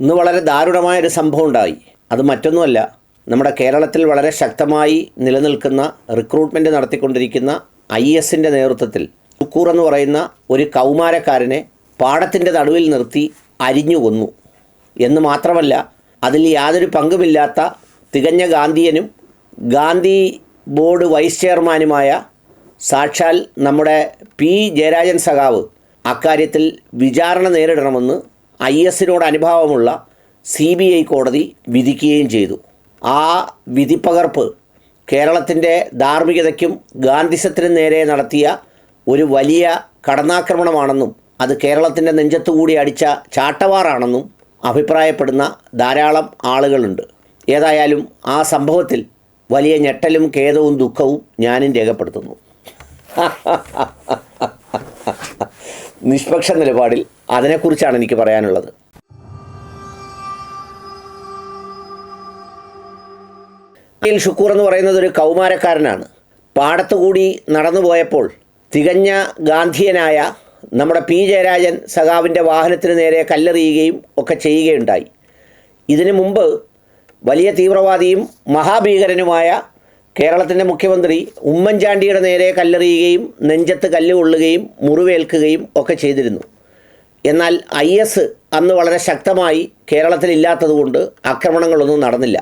ഇന്ന് വളരെ ദാരുണമായ ഒരു സംഭവം ഉണ്ടായി അത് മറ്റൊന്നുമല്ല നമ്മുടെ കേരളത്തിൽ വളരെ ശക്തമായി നിലനിൽക്കുന്ന റിക്രൂട്ട്മെന്റ് നടത്തിക്കൊണ്ടിരിക്കുന്ന ഐ എസിന്റെ നേതൃത്വത്തിൽ തുക്കൂർ എന്ന് പറയുന്ന ഒരു കൗമാരക്കാരനെ പാടത്തിന്റെ നടുവിൽ നിർത്തി അരിഞ്ഞു കൊന്നു. എന്ന് മാത്രമല്ല അതിൽ യാതൊരു പങ്കുമില്ലാത്ത തികഞ്ഞ ഗാന്ധിയനും ഗാന്ധി ബോർഡ് വൈസ് ചെയർമാനുമായ സാക്ഷാൽ നമ്മുടെ പി ജയരാജൻ സഖാവ് അക്കാര്യത്തിൽ വിചാരണ നേരിടണമെന്ന് ഐ എസിനോട് അനുഭാവമുള്ള സി ബി ഐ കോടതി വിധിക്കുകയും ചെയ്തു. ആ വിധിപ്പകർപ്പ് കേരളത്തിന്റെ ധാർമ്മികതയ്ക്കും ഗാന്ധിസത്തിനും നേരെ നടത്തിയ ഒരു വലിയ കടന്നാക്രമണമാണെന്നും അത് കേരളത്തിന്റെ നെഞ്ചത്തുകൂടി അടിച്ച ചാട്ടവാറാണെന്നും അഭിപ്രായപ്പെടുന്ന ധാരാളം ആളുകളുണ്ട്. ഏതായാലും ആ സംഭവത്തിൽ വലിയ ഞെട്ടലും ഖേദവും ദുഃഖവും ഞാനും രേഖപ്പെടുത്തുന്നു. നിഷ്പക്ഷ നിലപാടിൽ അതിനെക്കുറിച്ചാണ് എനിക്ക് പറയാനുള്ളത്. എൽ ഷുക്കൂർ എന്ന് പറയുന്നത് ഒരു കൗമാരക്കാരനാണ്. പാടത്തുകൂടി നടന്നുപോയപ്പോൾ തികഞ്ഞ ഗാന്ധിയനായ നമ്മുടെ പി ജയരാജൻ സഖാവിന്റെ വാഹനത്തിന് നേരെ കല്ലെറിയുകയും ഒക്കെ ചെയ്യുകയുണ്ടായി. ഇതിനു മുമ്പ് വലിയ തീവ്രവാദിയും മഹാഭീകരനുമായ കേരളത്തിന്റെ മുഖ്യമന്ത്രി ഉമ്മൻചാണ്ടിയുടെ നേരെ കല്ലെറിയുകയും നെഞ്ചത്ത് കല്ല് കൊള്ളുകയും മുറിവേൽക്കുകയും ഒക്കെ ചെയ്തിരുന്നു. എന്നാൽ ഐ എസ് അന്ന് വളരെ ശക്തമായി കേരളത്തിലില്ലാത്തതുകൊണ്ട് ആക്രമണങ്ങളൊന്നും നടന്നില്ല.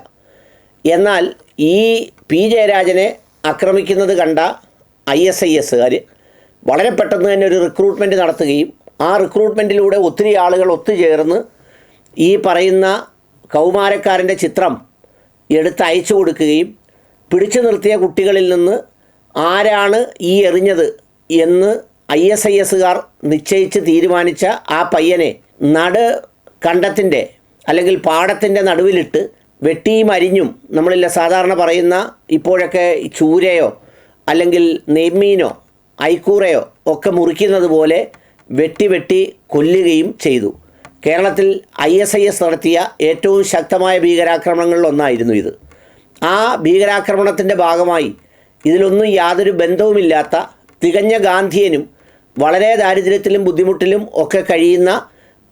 എന്നാൽ ഈ പി ജയരാജനെ ആക്രമിക്കുന്നത് കണ്ട ഐ എസ് ഐ എസ്സുകാർ വളരെ പെട്ടെന്ന് തന്നെ ഒരു റിക്രൂട്ട്മെന്റ് നടത്തുകയും ആ റിക്രൂട്ട്മെന്റിലൂടെ ഒത്തിരി ആളുകൾ ഒത്തുചേർന്ന് ഈ പറയുന്ന കൗമാരക്കാരന്റെ ചിത്രം എടുത്ത് അയച്ചു കൊടുക്കുകയും പിടിച്ചു നിർത്തിയ കുട്ടികളിൽ നിന്ന് ആരാണ് ഈ എറിഞ്ഞത് എന്ന് ഐ എസ് ഐ എസുകാർ നിശ്ചയിച്ച് തീരുമാനിച്ച ആ പയ്യനെ നട കണ്ടത്തിന്റെ അല്ലെങ്കിൽ പാടത്തിന്റെ നടുവിലിട്ട് വെട്ടിയും അരിഞ്ഞും നമ്മളില്ല സാധാരണ പറയുന്ന ഇപ്പോഴൊക്കെ ചൂരയോ അല്ലെങ്കിൽ നെയ്മീനോ ഐക്കൂറയോ ഒക്കെ മുറിക്കുന്നത് പോലെ വെട്ടി വെട്ടി കൊല്ലുകയും ചെയ്തു. കേരളത്തിൽ ഐ എസ് ഐ എസ് നടത്തിയ ഏറ്റവും ശക്തമായ ഭീകരാക്രമണങ്ങളിൽ ഒന്നായിരുന്നു ഇത്. ആ ഭീകരാക്രമണത്തിന്റെ ഭാഗമായി ഇതിലൊന്നും യാതൊരു ബന്ധവുമില്ലാത്ത തികഞ്ഞ ഗാന്ധിയനും വളരെ ദാരിദ്ര്യത്തിലും ബുദ്ധിമുട്ടിലും ഒക്കെ കഴിയുന്ന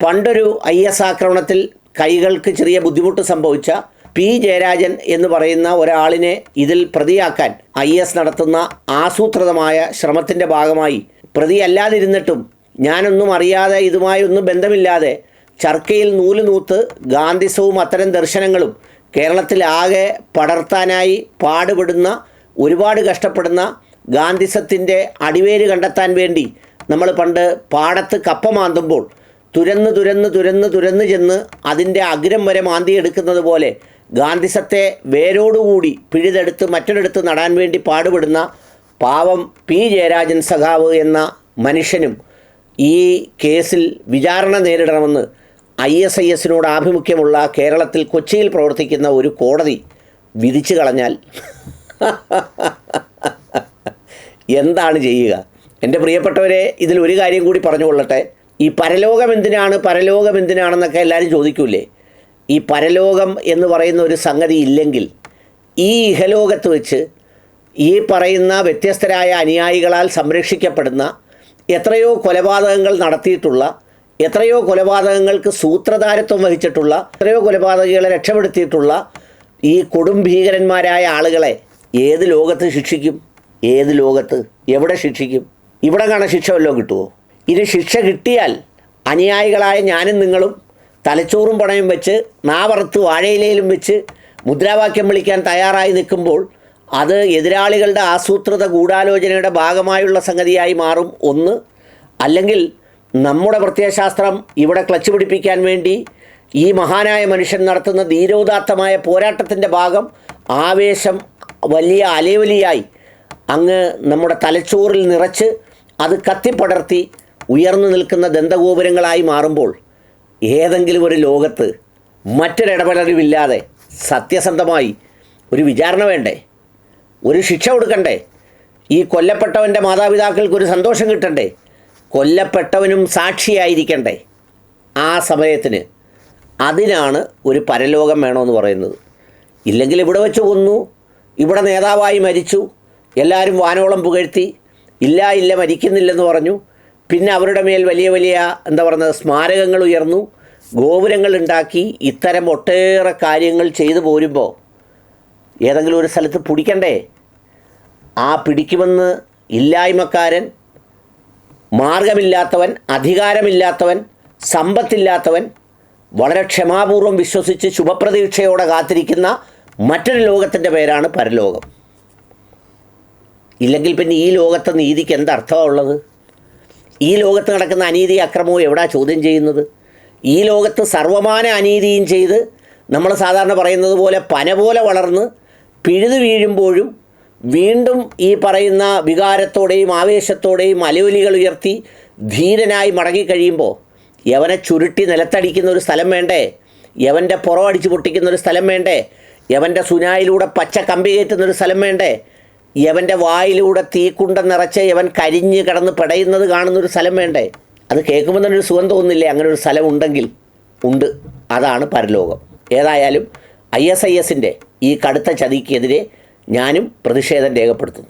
പണ്ടൊരു ഐ എസ് ആക്രമണത്തിൽ കൈകൾക്ക് ചെറിയ ബുദ്ധിമുട്ട് സംഭവിച്ച പി ജയരാജൻ എന്ന് പറയുന്ന ഒരാളിനെ ഇതിൽ പ്രതിയാക്കാൻ ഐ എസ് നടത്തുന്ന ആസൂത്രിതമായ ശ്രമത്തിന്റെ ഭാഗമായി പ്രതിയല്ലാതിരുന്നിട്ടും ഞാനൊന്നും അറിയാതെ ഇതുമായി ഒന്നും ബന്ധമില്ലാതെ ചർക്കയിൽ നൂൽ നൂത്ത് ഗാന്ധിസവും അത്തരം ദർശനങ്ങളും കേരളത്തിലാകെ പടർത്താനായി പാടുപെടുന്ന ഒരുപാട് കഷ്ടപ്പെടുന്ന ഗാന്ധിസത്തിന്റെ അടിവേര് കണ്ടെത്താൻ വേണ്ടി നമ്മൾ പണ്ട് പാടത്ത് കപ്പ മാന്തുമ്പോൾ തുരന്ന് തുരന്ന് തുരന്ന് തുരന്ന് ചെന്ന് അതിന്റെ അഗ്രം വരെ മാന്തിയെടുക്കുന്നത് പോലെ ഗാന്ധിസത്തെ വേരോടുകൂടി പിഴുതെടുത്ത് മറ്റൊരിടത്ത് നടാൻ വേണ്ടി പാടുപെടുന്ന പാവം പി. ജയരാജൻ സഖാവ് എന്ന മനുഷ്യനും ഈ കേസിൽ വിചാരണ നേരിടണമെന്ന് ഐ എസ് ഐ എസിനോട് ആഭിമുഖ്യമുള്ള കേരളത്തിൽ കൊച്ചിയിൽ പ്രവർത്തിക്കുന്ന ഒരു കോടതി വിധിച്ചു കളഞ്ഞാൽ എന്താണ് ചെയ്യുക? എന്റെ പ്രിയപ്പെട്ടവരെ ഇതിൽ ഒരു കാര്യം കൂടി പറഞ്ഞുകൊള്ളട്ടെ ഈ പരലോകം എന്തിനാണ് പരലോകം എന്തിനാണെന്നൊക്കെ എല്ലാവരും ചോദിക്കൂലേ ഈ പരലോകം എന്ന് പറയുന്ന ഒരു സംഗതി ഇല്ലെങ്കിൽ ഈ ഇഹലോകത്ത് വെച്ച് ഈ പറയുന്ന വ്യത്യസ്തരായ അനുയായികളാൽ സംരക്ഷിക്കപ്പെടുന്ന എത്രയോ കൊലപാതകങ്ങൾ നടത്തിയിട്ടുള്ള എത്രയോ കൊലപാതകങ്ങൾക്ക് സൂത്രധാരത്വം വഹിച്ചിട്ടുള്ള എത്രയോ കൊലപാതകികളെ രക്ഷപ്പെടുത്തിയിട്ടുള്ള ഈ കൊടും ഭീകരന്മാരായ ആളുകളെ ഏത് ലോകത്ത് ശിക്ഷിക്കും? ഏത് ലോകത്ത്? എവിടെ ശിക്ഷിക്കും? ഇവിടെ കാണാൻ ശിക്ഷ വല്ലതും കിട്ടുമോ ഇനി ശിക്ഷ കിട്ടിയാൽ അനുയായികളായ ഞാനും നിങ്ങളും തലച്ചോറും പണയും വെച്ച് നാവറുത്ത് വാഴയിലയിലും വെച്ച് മുദ്രാവാക്യം വിളിക്കാൻ തയ്യാറായി നിൽക്കുമ്പോൾ അത് എതിരാളികളുടെ ആസൂത്രിത ഗൂഢാലോചനയുടെ ഭാഗമായുള്ള സംഗതിയായി മാറും ഒന്ന്. അല്ലെങ്കിൽ നമ്മുടെ പ്രത്യയശാസ്ത്രം ഇവിടെ ക്ലച്ച് പിടിപ്പിക്കാൻ വേണ്ടി ഈ മഹാനായ മനുഷ്യൻ നടത്തുന്ന ധീരോദാത്തമായ പോരാട്ടത്തിന്റെ ഭാഗം ആവേശം വലിയ അലയൊലിയായി അങ്ങ് നമ്മുടെ തലച്ചോറിൽ നിറച്ച് അത് കത്തിപ്പടർത്തി ഉയർന്നു നിൽക്കുന്ന ദന്തഗോപുരങ്ങളായി മാറുമ്പോൾ ഏതെങ്കിലും ഒരു ലോകത്ത് മറ്റൊരിടപെടലുമില്ലാതെ സത്യസന്ധമായി ഒരു വിചാരണ വേണ്ടേ? ഒരു ശിക്ഷ കൊടുക്കണ്ടേ? ഈ കൊല്ലപ്പെട്ടവന്റെ മാതാപിതാക്കൾക്കൊരു സന്തോഷം കിട്ടണ്ടേ? കൊല്ലപ്പെട്ടവനും സാക്ഷിയായിരിക്കണ്ടേ ആ സമയത്തിന്. അതിനാണ് ഒരു പരലോകം വേണമെന്ന് പറയുന്നത്. ഇല്ലെങ്കിൽ ഇവിടെ വെച്ച് കൊന്നു ഇവിടെ നേതാവായി മരിച്ചു എല്ലാവരും വാനോളം പുകഴ്ത്തി ഇല്ല ഇല്ല മരിക്കുന്നില്ലെന്ന് പറഞ്ഞു. പിന്നെ അവരുടെ മേൽ വലിയ വലിയ എന്താ പറയുന്നത് സ്മാരകങ്ങൾ ഉയർന്നു ഗോപുരങ്ങൾ ഉണ്ടാക്കി ഇത്തരം ഒട്ടേറെ കാര്യങ്ങൾ ചെയ്തു പോരുമ്പോൾ ഏതെങ്കിലും ഒരു സ്ഥലത്ത് പിടിക്കണ്ടേ? ആ പിടിക്കുമെന്ന് ഇല്ലായ്മക്കാരൻ മാർഗമില്ലാത്തവൻ അധികാരമില്ലാത്തവൻ സമ്പത്തില്ലാത്തവൻ വളരെ ക്ഷമാപൂർവം വിശ്വസിച്ച് ശുഭപ്രതീക്ഷയോടെ കാത്തിരിക്കുന്ന മറ്റൊരു ലോകത്തിന്റെ പേരാണ് പരലോകം. ഇല്ലെങ്കിൽ പിന്നെ ഈ ലോകത്തെ നീതിക്ക് എന്തർത്ഥമാണ് ഉള്ളത്? ഈ ലോകത്ത് നടക്കുന്ന അനീതി അക്രമവും എവിടാ ചോദ്യം ചെയ്യുന്നത്? ഈ ലോകത്ത് സർവമാന അനീതിയും ചെയ്ത് നമ്മൾ സാധാരണ പറയുന്നത് പോലെ പന പോലെ വളർന്ന് പിഴുതു വീഴുമ്പോഴും വീണ്ടും ഈ പറയുന്ന വികാരത്തോടെയും ആവേശത്തോടെയും അലവലികൾ ഉയർത്തി ധീരനായി മടങ്ങിക്കഴിയുമ്പോൾ യവനെ ചുരുട്ടി നിലത്തടിക്കുന്ന ഒരു സ്ഥലം വേണ്ടേ? യവന്റെ പുറം അടിച്ച് പൊട്ടിക്കുന്ന ഒരു സ്ഥലം വേണ്ടേ? യവന്റെ സുനായിലൂടെ പച്ച കമ്പി കയറ്റുന്ന ഒരു സ്ഥലം വേണ്ടേ? യവന്റെ വായിലൂടെ തീക്കുണ്ടം നിറച്ച് യവൻ കരിഞ്ഞ് കിടന്ന് പിടയുന്നത് കാണുന്ന ഒരു സ്ഥലം വേണ്ടേ? അത് കേൾക്കുമ്പോൾ തന്നെ ഒരു സുഖം തോന്നുന്നില്ലേ? അങ്ങനെ ഒരു സ്ഥലം ഉണ്ടെങ്കിൽ ഉണ്ട്. അതാണ് പരലോകം. ഏതായാലും ഐ എസ് ഐ എസിന്റെ ഈ കടുത്ത ചതിക്കെതിരെ ഞാനും പ്രതിഷേധം രേഖപ്പെടുത്തുന്നു.